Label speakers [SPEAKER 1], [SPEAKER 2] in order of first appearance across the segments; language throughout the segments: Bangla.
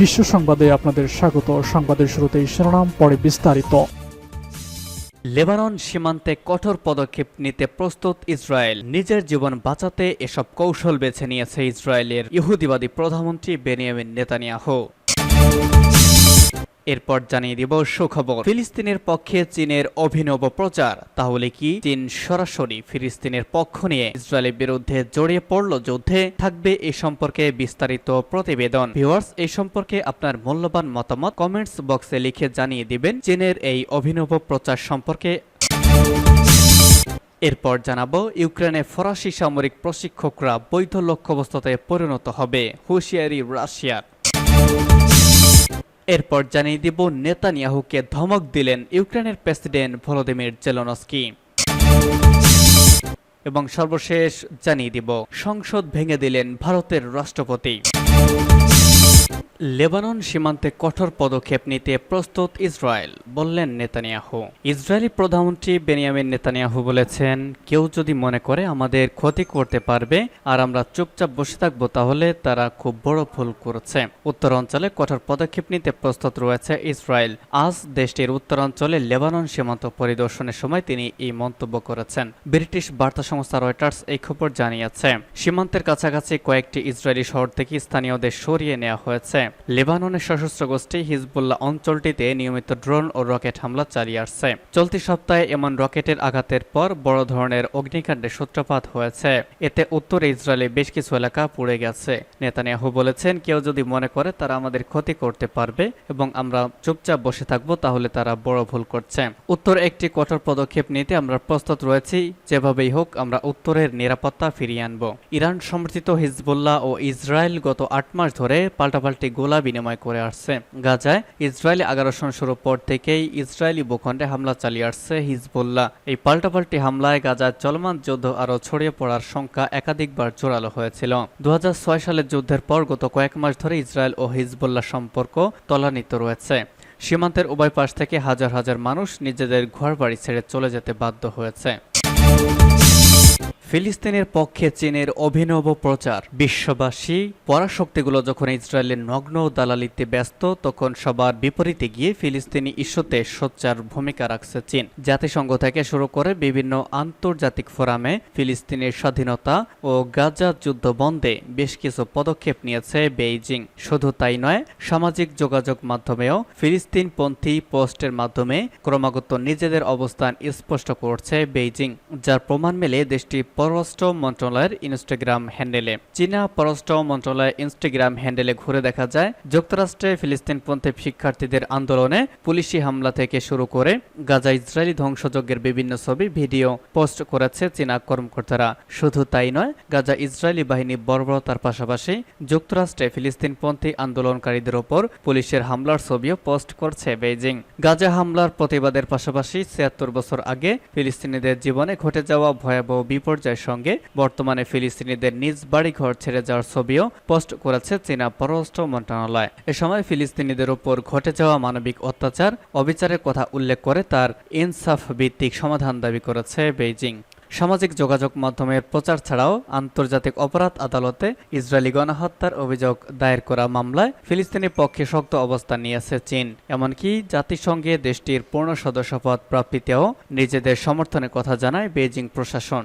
[SPEAKER 1] বিশ্ব সংবাদে আপনাদের স্বাগত সংবাদের শুরুতেই শিরোনাম পরে বিস্তারিত
[SPEAKER 2] লেবানন সীমান্তে কঠোর পদক্ষেপ নিতে প্রস্তুত ইসরায়েল নিজের জীবন বাঁচাতে এসব কৌশল বেছে নিয়েছে ইসরায়েলের ইহুদিবাদী প্রধানমন্ত্রী বেনিয়ামিন নেতানিয়াহু এরপর জানিয়ে দিব সুখবর ফিলিস্তিনের পক্ষে চীনের অভিনব প্রচার তাহলে কি চীন সরাসরি ফিলিস্তিনের পক্ষ নিয়ে ইসরায়েলের বিরুদ্ধে জড়িয়ে পড়ল যুদ্ধে থাকবে এ সম্পর্কে বিস্তারিত প্রতিবেদন ভিওয়ার্স এ সম্পর্কে আপনার মূল্যবান মতামত কমেন্টস বক্সে লিখে জানিয়ে দিবেন চীনের এই অভিনব প্রচার সম্পর্কে এরপর জানাবো ইউক্রেনে ফরাসি সামরিক প্রশিক্ষকরা বৈধ লক্ষ্যবস্তুতে পরিণত হবে হুশিয়ারি রাশিয়ার এরপর জানিয়ে দিব নেতানিয়াহুকে ধমক দিলেন ইউক্রেনের প্রেসিডেন্ট ভলোদিমির জেলনস্কি এবং সর্বশেষ জানিয়ে দিব সংসদ ভেঙে দিলেন ভারতের রাষ্ট্রপতি লেবানন সীমান্তে কঠোর পদক্ষেপ নিতে প্রস্তুত ইসরায়েল বললেন নেতানিয়াহু ইসরায়েলি প্রধানমন্ত্রী বেনিয়ামিন নেতানিয়াহু বলেছেন কেউ যদি মনে করে আমাদের ক্ষতি করতে পারবে আর আমরা চুপচাপ বসে থাকবো তাহলে তারা খুব বড় ভুল করছে উত্তরাঞ্চলে কঠোর পদক্ষেপ নিতে প্রস্তুত রয়েছে ইসরায়েল আজ দেশটির উত্তরাঞ্চলে লেবানন সীমান্ত পরিদর্শনের সময় তিনি এই মন্তব্য করেছেন ব্রিটিশ বার্তা সংস্থা রয়টার্স এই খবর জানিয়েছে সীমান্তের কাছাকাছি কয়েকটি ইসরায়েলি শহর থেকে স্থানীয়দের সরিয়ে নেওয়া হয়েছে লেবাননের সশস্ত্র গোষ্ঠী হিজবুল্লাহ অঞ্চলটিতে নিয়মিত ড্রোন ও রকেট হামলা চালিয়ে আসছে চলতি সপ্তাহে এমন রকেটের আঘাতের পর বড় ধরনের অগ্নিকাণ্ডের সূত্রপাত হয়েছে এতে উত্তর ইসরায়েলে বেশ কিছু এলাকা পুড়ে গেছে নেতানিয়াহু বলেছেন কেউ যদি মনে করে তারা আমাদের ক্ষতি করতে পারবে এবং আমরা চুপচাপ বসে থাকবো তাহলে তারা বড় ভুল করছে উত্তর একটি কঠোর পদক্ষেপ নিতে আমরা প্রস্তুত রয়েছি যেভাবেই হোক আমরা উত্তরের নিরাপত্তা ফিরিয়ে আনব ইরান সমর্থিত হিজবুল্লাহ ও ইসরায়েল গত আট মাস ধরে পাল্টাপাল্টি গোলা বিনিময় করে আসছে গাজায় ইসরায়েলি আগ্রাসন শুরুর পর থেকেই ইসরায়েলি ভূখণ্ডে হামলা চালিয়ে আসছে হিজবুল্লাহ এই পাল্টাপাল্টি হামলায় গাজায় চলমান যুদ্ধ আরও ছড়িয়ে পড়ার সংখ্যা একাধিকবার জোরালো হয়েছিল দু সালের যুদ্ধের পর গত কয়েক মাস ধরে ইসরায়েল ও হিজবুল্লা সম্পর্ক তলানিত রয়েছে সীমান্তের উভয় পাশ থেকে হাজার হাজার মানুষ নিজেদের ঘর বাড়ি ছেড়ে চলে যেতে বাধ্য হয়েছে ফিলিস্তিনের পক্ষে চীনের অভিনব প্রচার বিশ্ববাসী পরাশক্তিগুলো যখন ইসরায়েলের নগ্ন দালালিতে ব্যস্ত তখন সবার বিপরীতে গিয়ে ফিলিস্তিনি ইস্যুতে সোচ্চার ভূমিকা রাখছে চীন জাতিসংঘ থেকে শুরু করে বিভিন্ন আন্তর্জাতিক ফোরামে ফিলিস্তিনের স্বাধীনতা ও গাজা যুদ্ধ বন্ধে বেশ কিছু পদক্ষেপ নিয়েছে বেইজিং শুধু তাই নয় সামাজিক যোগাযোগ মাধ্যমেও ফিলিস্তিনপন্থী পোস্টের মাধ্যমে ক্রমাগত নিজেদের অবস্থান স্পষ্ট করছে বেইজিং যার প্রমাণ মেলে দেশটি পররাষ্ট্র মন্ত্রণালয়ের ইনস্টাগ্রাম হ্যান্ডেলে চীনা পররাষ্ট্র মন্ত্রণালয়ের ইনস্টাগ্রাম হ্যান্ডেলে ঘুরে দেখা যায় যুক্তরাষ্ট্রে ফিলিস্তিনপন্থী শিক্ষার্থীদের আন্দোলনে পুলিশি হামলা থেকে শুরু করে গাজা ইসরায়েলি ধ্বংসযজ্ঞের বিভিন্ন ছবি ভিডিও পোস্ট করেছে চীনা কর্মকর্তারা শুধু তাই নয় গাজা ইসরায়েলি বাহিনী বর্বরতার পাশাপাশি যুক্তরাষ্ট্রে ফিলিস্তিনপন্থী আন্দোলনকারীদের ওপর পুলিশের হামলার ছবিও পোস্ট করছে বেইজিং গাজা হামলার প্রতিবাদের পাশাপাশি ছিয়াত্তর বছর আগে ফিলিস্তিনিদের জীবনে ঘটে যাওয়া ভয়াবহ বিপর্যয় পর্যায়ের সঙ্গে বর্তমানে ফিলিস্তিনিদের নিজ বাড়ি ঘর ছেড়ে যাওয়ার ছবিও পোস্ট করেছে চীনা পররাষ্ট্র মন্ত্রণালয় এ সময় ফিলিস্তিনিদের উপর ঘটে যাওয়া মানবিক অত্যাচার অবিচারের কথা উল্লেখ করে তার ইনসাফ ভিত্তিক সমাধান দাবি করেছে বেইজিং সামাজিক যোগাযোগ মাধ্যমের প্রচার ছাড়াও আন্তর্জাতিক অপরাধ আদালতে ইসরায়েলি গণহত্যার অভিযোগ দায়ের করা মামলায় ফিলিস্তিনি পক্ষে শক্ত অবস্থান নিয়েছে চীন এমনকি জাতিসংঘে দেশটির পূর্ণ সদস্যপদ প্রাপ্তিতেও নিজেদের সমর্থনের কথা জানায় বেজিং প্রশাসন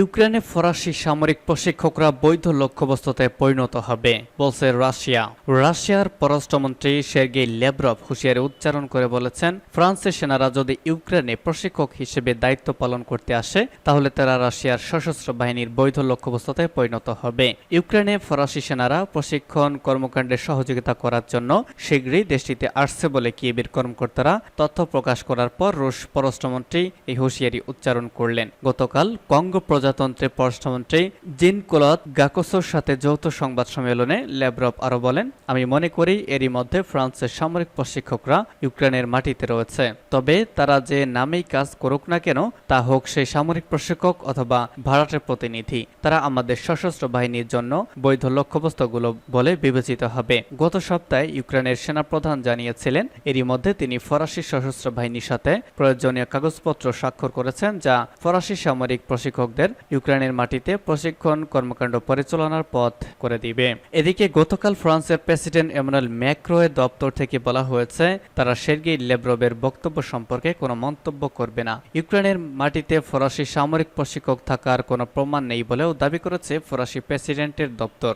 [SPEAKER 2] ইউক্রেনে ফরাসি সামরিক প্রশিক্ষকরা বৈধ লক্ষ্যবস্তুতে পরিণত হবে বলছে রাশিয়া রাশিয়ার পররাষ্ট্রমন্ত্রী সের্গে লেব্রভ হুশিয়ারি উচ্চারণ করে বলেছেন ফ্রান্সের সেনারা যদি ইউক্রেনে প্রশিক্ষক হিসেবে দায়িত্ব পালন করতে আসে তাহলে তারা রাশিয়ার সশস্ত্র বাহিনীর বৈধ লক্ষ্যবস্তুতে পরিণত হবে ইউক্রেনে ফরাসি সেনারা প্রশিক্ষণ কর্মকাণ্ডে সহযোগিতা করার জন্য শীঘ্রই দেশটিতে আসছে বলে কিয়েবের কর্মকর্তারা তথ্য প্রকাশ করার পর রুশ পররাষ্ট্রমন্ত্রী এই হুঁশিয়ারি উচ্চারণ করলেন গতকাল কঙ্গ প্রজা প্রজাতন্ত্রের পররাষ্ট্রমন্ত্রী জিন কোলত গাকোসোর সাথে যৌথ সংবাদ সম্মেলনে ল্যাব্রভ আরও বলেন আমি মনে করি এরই মধ্যে ফ্রান্সের সামরিক প্রশিক্ষকরা ইউক্রেনের মাটিতে রয়েছে তবে তারা যে নামেই কাজ করুক না কেন তা হোক সেই সামরিক প্রশিক্ষক অথবা ভাড়াটের প্রতিনিধি তারা আমাদের সশস্ত্র বাহিনীর জন্য বৈধ লক্ষ্যবস্তুগুলো বলে বিবেচিত হবে গত সপ্তাহে ইউক্রেনের সেনাপ্রধান জানিয়েছিলেন এরই মধ্যে তিনি ফরাসি সশস্ত্র বাহিনীর সাথে প্রয়োজনীয় কাগজপত্র স্বাক্ষর করেছেন যা ফরাসি সামরিক প্রশিক্ষকদের ইসরায়েলের ইউক্রেনের মাটিতে প্রশিক্ষণ কর্মকাণ্ড পরিচালনার পথ করে দিবে এদিকে গতকাল ফ্রান্সের প্রেসিডেন্ট এমরাল ম্যাক্রোয়ের দপ্তর থেকে বলা হয়েছে তারা সের্গেই লেব্রোবের বক্তব্য সম্পর্কে কোনো মন্তব্য করবে না ইউক্রেনের মাটিতে ফরাসি সামরিক প্রশিক্ষক থাকার কোনো প্রমাণ নেই বলেও দাবি করেছে ফরাসি প্রেসিডেন্টের দপ্তর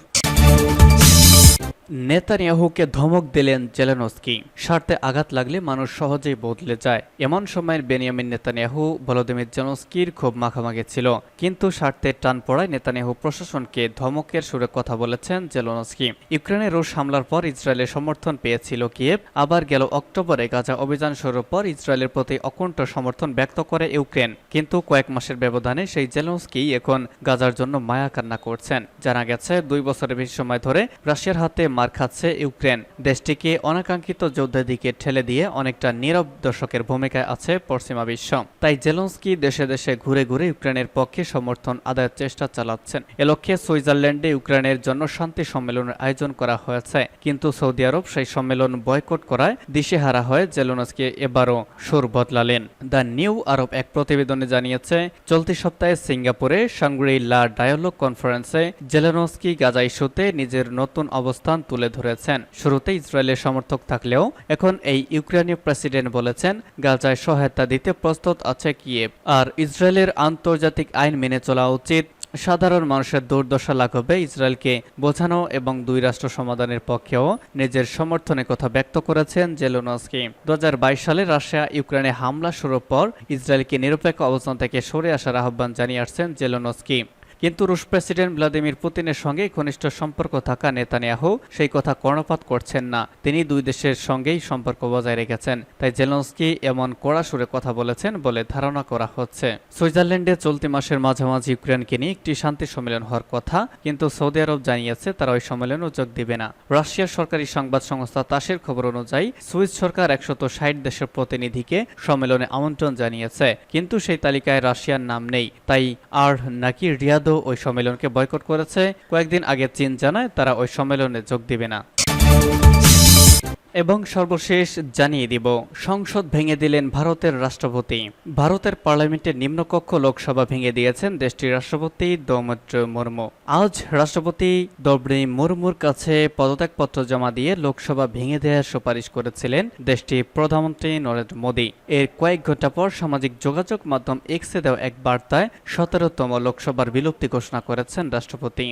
[SPEAKER 2] নেতানিয়াহুকে ধমক দিলেন জেলেনস্কি স্বার্থে আঘাত লাগলে মানুষ সহজেই বদলে যায় এমন সময়ের বেনিয়ামিন নেতানিয়াহু ভলোদিমির জেলনস্কির খুব মাখামাখি ছিল কিন্তু স্বার্থের টান পড়ায় নেতানিয়াহু প্রশাসনকে ধমকের সুরে কথা বলেছেন জেলনস্কি ইউক্রেনে রুশ হামলার পর ইসরায়েলের সমর্থন পেয়েছিল কিয়েভ আবার গেল অক্টোবরে গাজা অভিযান শুরুর পর ইসরায়েলের প্রতি অকুণ্ঠ সমর্থন ব্যক্ত করে ইউক্রেন কিন্তু কয়েক মাসের ব্যবধানে সেই জেলনস্কি এখন গাজার জন্য মায়া কান্না করছেন জানা গেছে দুই বছরের বেশি সময় ধরে রাশিয়ার হাতে মার খাচ্ছে ইউক্রেন দেশটিকে অনাকাঙ্ক্ষিত যুদ্ধের দিকে ঠেলে দিয়ে অনেকটা নীরব দর্শকের ভূমিকায় আছে পশ্চিমা বিশ্ব তাই জেলন্সকি দেশে দেশে ঘুরে ঘুরে ইউক্রেনের পক্ষে সমর্থন আদায়ের চেষ্টা চালাচ্ছেন এ লক্ষ্যে সুইজারল্যান্ডে ইউক্রেনের জন্য শান্তি সম্মেলনের আয়োজন করা হয়েছে কিন্তু সৌদি আরব সেই সম্মেলন বয়কট করায় দিশেহারা হয়ে জেলনসকে এবারও সুর বদলালেন দ্য নিউ আরব এক প্রতিবেদনে জানিয়েছে চলতি সপ্তাহে সিঙ্গাপুরে সাংগ্রি লা ডায়ালগ কনফারেন্সে জেলেনস্কি গাজা ইস্যুতে নিজের নতুন অবস্থান তুলে ধরেছেন শুরুতে ইসরায়েলের সমর্থক থাকলেও এখন এই ইউক্রেনীয় প্রেসিডেন্ট বলেছেন গাজায় সহায়তা দিতে প্রস্তুত আছে কিয়েভ আর ইসরায়েলের আন্তর্জাতিক আইন মেনে চলা উচিত সাধারণ মানুষের দুর্দশা লাঘবে ইসরায়েলকে বোঝানো এবং দুই রাষ্ট্র সমাধানের পক্ষেও নিজের সমর্থনে কথা ব্যক্ত করেছেন জেলোনস্কি দু হাজার বাইশ সালে রাশিয়া ইউক্রেনে হামলা শুরুর পর ইসরায়েলকে নিরপেক্ষ অবস্থান থেকে সরে আসার আহ্বান জানিয়ে আসছেন জেলোনস্কি কিন্তু রুশ প্রেসিডেন্ট ভ্লাদিমির পুতিনের সঙ্গে ঘনিষ্ঠ সম্পর্ক থাকা নেতানিয়াহু সেই কথা কর্ণপাত করছেন না তিনি দুই দেশের সঙ্গেই সম্পর্ক বজায় রেখেছেন তাই জেলন্সকি এমন কড়া সুরে কথা বলেছেন বলে ধারণা করা হচ্ছে সুইজারল্যান্ডে চলতি মাসের মাঝামাঝি ইউক্রেনকে নিয়ে একটি শান্তি সম্মেলন হওয়ার কথা কিন্তু সৌদি আরব জানিয়েছে তারা ওই সম্মেলনও যোগ দেবে না রাশিয়ার সরকারি সংবাদ সংস্থা তাসের খবর অনুযায়ী সুইস সরকার একশত ষাট দেশের প্রতিনিধিকে সম্মেলনে আমন্ত্রণ জানিয়েছে কিন্তু সেই তালিকায় রাশিয়ার নাম নেই তাই আর নাকি রিয়াদ কিন্তু ওই সম্মেলনকে বয়কট করেছে কয়েকদিন আগে চীন জানায় তারা ওই সম্মেলনে যোগ দেবে না এবং সর্বশেষ জানিয়ে দিব সংসদ ভেঙে দিলেন ভারতের রাষ্ট্রপতি ভারতের পার্লামেন্টের নিম্নকক্ষ লোকসভা ভেঙে দিয়েছেন দেশটির রাষ্ট্রপতি দৌমত্র মুর্মু আজ রাষ্ট্রপতি দ্রৌপদী মুর্মুর কাছে পদত্যাগপত্র জমা দিয়ে লোকসভা ভেঙে দেওয়ার সুপারিশ করেছিলেন দেশটির প্রধানমন্ত্রী নরেন্দ্র মোদী এর কয়েক ঘন্টা পর সামাজিক যোগাযোগ মাধ্যম এক্সে দেওয়া এক বার্তায় সতেরোতম লোকসভার বিলুপ্তি ঘোষণা করেছেন রাষ্ট্রপতি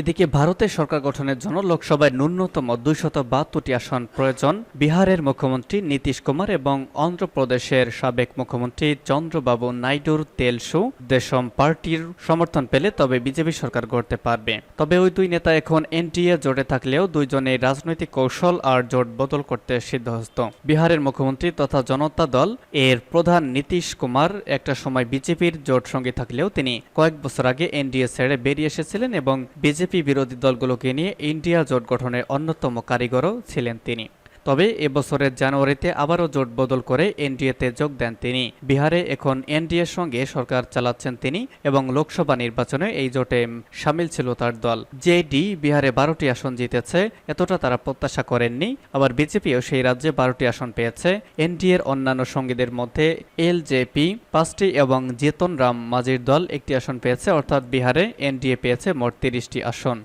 [SPEAKER 2] এদিকে ভারতের সরকার গঠনের জন্য লোকসভায় ন্যূনতম দুইশত বাহাত্তরটি আসন প্রয়োজন বিহারের মুখ্যমন্ত্রী নীতিশ কুমার এবং অন্ধ্রপ্রদেশের সাবেক মুখ্যমন্ত্রী চন্দ্রবাবু নাইডুর তেলসু দেশম পার্টির সমর্থন পেলে তবে বিজেপি সরকার গড়তে পারবে তবে ওই দুই নেতা এখন এনটিএ জোটে থাকলেও দুইজনে রাজনৈতিক কৌশল আর জোট বদল করতে সিদ্ধহস্ত বিহারের মুখ্যমন্ত্রী তথা জনতা দল এর প্রধান নীতিশ কুমার একটা সময় বিজেপির জোট সঙ্গে থাকলেও তিনি কয়েক বছর আগে এনডিএ ছেড়ে বেরিয়ে এসেছিলেন এবং বিজেপি বিজেপি বিরোধী দলগুলোকে নিয়ে ইন্ডিয়া জোট গঠনের অন্যতম কারিগরও ছিলেন তিনি তবে এবছরের জানুয়ারিতে আবারও জোট বদল করে এনডিএতে যোগ দেন তিনি বিহারে এখন এনডিএর সঙ্গে সরকার চালাচ্ছেন তিনি এবং লোকসভা নির্বাচনে এই জোটে সামিল ছিল তার দল জেডি বিহারে বারোটি আসন জিতেছে এতটা তারা প্রত্যাশা করেননি আবার বিজেপিও সেই রাজ্যে বারোটি আসন পেয়েছে এনডিএর অন্যান্য সঙ্গীদের মধ্যে এল পি পাঁচটি এবং জেতন রাম মাঝির দল একটি আসন পেয়েছে অর্থাৎ বিহারে এনডিএ পেয়েছে মোট তিরিশটি আসন